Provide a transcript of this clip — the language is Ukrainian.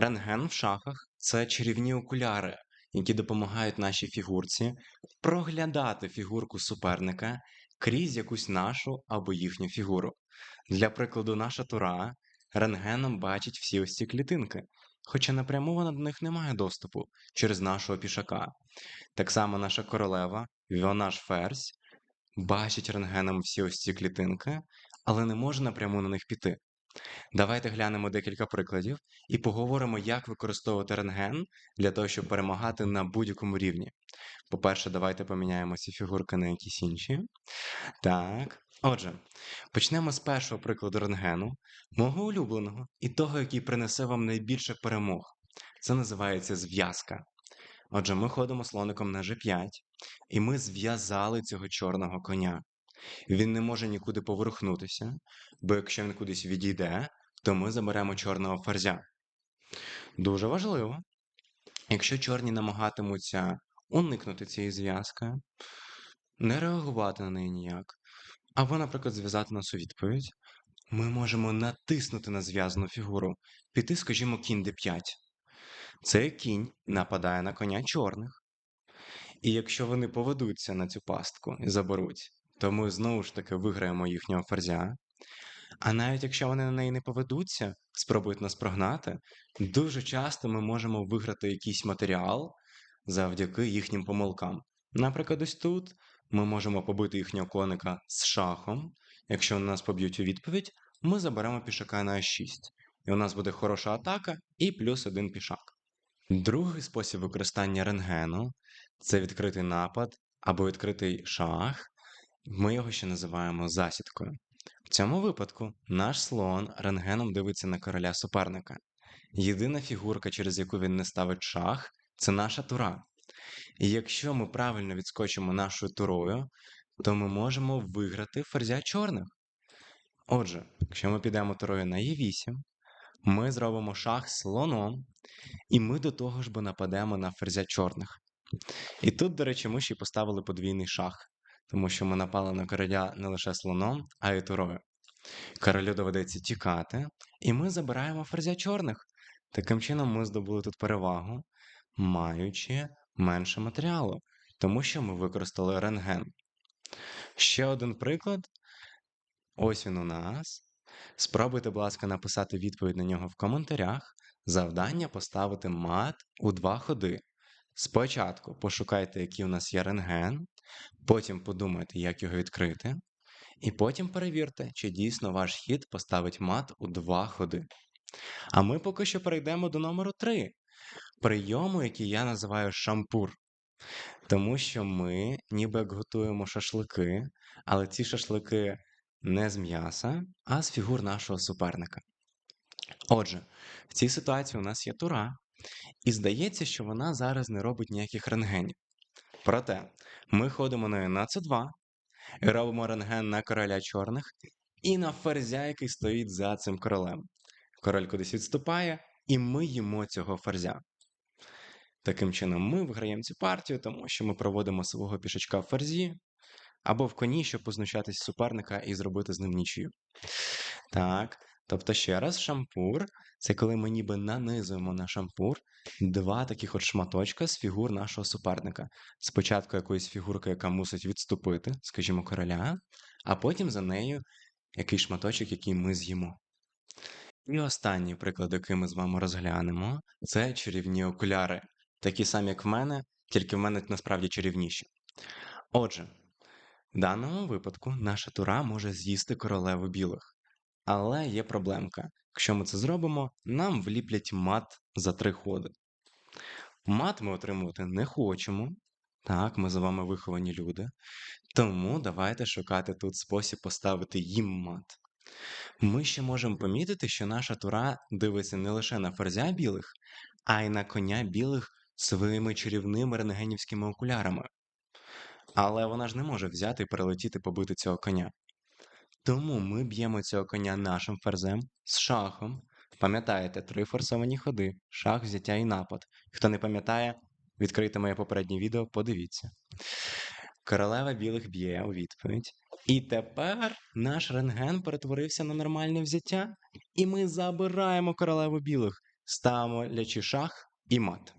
Рентген в шахах це чарівні окуляри, які допомагають нашій фігурці проглядати фігурку суперника крізь якусь нашу або їхню фігуру. Для прикладу, наша тура рентгеном бачить всі ось ці клітинки, хоча напряму вона до них не має доступу через нашого пішака. Так само наша королева, вона ж ферзь, бачить рентгеном всі ось ці клітинки, але не може напряму на них піти. Давайте глянемо декілька прикладів і поговоримо, як використовувати рентген для того, щоб перемагати на будь-якому рівні. По-перше, давайте поміняємо ці фігурки на якісь інші. Так. Отже, почнемо з першого прикладу рентгену, мого улюбленого і того, який принесе вам найбільше перемог. Це називається зв'язка. Отже, ми ходимо слоником на G5, і ми зв'язали цього чорного коня. Він не може нікуди поворухнутися, бо якщо він кудись відійде, то ми заберемо чорного ферзя. Дуже важливо, якщо чорні намагатимуться уникнути цієї зв'язки, не реагувати на неї ніяк, або, наприклад, зв'язати нас у відповідь, ми можемо натиснути на зв'язану фігуру, піти, скажімо, кінь d5. Цей кінь нападає на коня чорних. І якщо вони поведуться на цю пастку і заберуть, то ми знову ж таки виграємо їхнього ферзя. А навіть якщо вони на неї не поведуться, спробують нас прогнати, дуже часто ми можемо виграти якийсь матеріал завдяки їхнім помилкам. Наприклад, ось тут ми можемо побити їхнього коника з шахом. Якщо вони нас поб'ють у відповідь, ми заберемо пішака на А6. І у нас буде хороша атака і плюс один пішак. Другий спосіб використання рентгену це відкритий напад або відкритий шах. Ми його ще називаємо засідкою. В цьому випадку наш слон рентгеном дивиться на короля суперника. Єдина фігурка, через яку він не ставить шах, це наша тура. І якщо ми правильно відскочимо нашою турою, то ми можемо виграти ферзя чорних. Отже, якщо ми підемо турою на Е8, ми зробимо шах слоном, і ми до того ж бо нападемо на ферзя чорних. І тут, до речі, ми ще й поставили подвійний шах, тому що ми напали на короля не лише слоном, а й турою. Королю доведеться тікати, і ми забираємо ферзя чорних. Таким чином, ми здобули тут перевагу, маючи менше матеріалу, тому що ми використали рентген. Ще один приклад. Ось він у нас. Спробуйте, будь ласка, написати відповідь на нього в коментарях. Завдання поставити мат у два ходи. Спочатку пошукайте, який у нас є рентген, потім подумайте, як його відкрити, і потім перевірте, чи дійсно ваш хід поставить мат у два ходи. А ми поки що перейдемо до номеру 3 прийому, який я називаю шампур. Тому що ми ніби як готуємо шашлики, але ці шашлики не з м'яса, а з фігур нашого суперника. Отже, в цій ситуації у нас є тура, і здається, що вона зараз не робить ніяких рентгенів. Проте ми ходимо на на С2 робимо рентген на короля чорних і на ферзя, який стоїть за цим королем. Король кудись відступає, і ми їмо цього ферзя. Таким чином, ми виграємо цю партію, тому що ми проводимо свого пішачка в ферзі або в коні, щоб познущатись суперника і зробити з ним нічию. Так, тобто, ще раз, шампур це коли ми ніби нанизуємо на шампур два таких от шматочка з фігур нашого суперника. Спочатку якоїсь фігурки, яка мусить відступити, скажімо, короля, а потім за нею якийсь шматочок, який ми з'їмо. І останній приклад, який ми з вами розглянемо, це чарівні окуляри. Такі самі, як в мене, тільки в мене насправді чарівніші. Отже, в даному випадку наша тура може з'їсти королеву білих. Але є проблемка. Якщо ми це зробимо, нам вліплять мат за три ходи. Мат ми отримувати не хочемо. Так, ми з вами виховані люди. Тому давайте шукати тут спосіб поставити їм мат. Ми ще можемо помітити, що наша тура дивиться не лише на ферзя білих, а й на коня білих своїми чарівними рентгенівськими окулярами. Але вона ж не може взяти і перелетіти побити цього коня. Тому ми б'ємо цього коня нашим ферзем з шахом. Пам'ятаєте, три форсовані ходи, шах, взяття і напад. Хто не пам'ятає, відкрийте моє попереднє відео, подивіться. Королева білих б'є у відповідь. І тепер наш рентген перетворився на нормальне взяття, і ми забираємо королеву білих ставимо лячий шах і мат.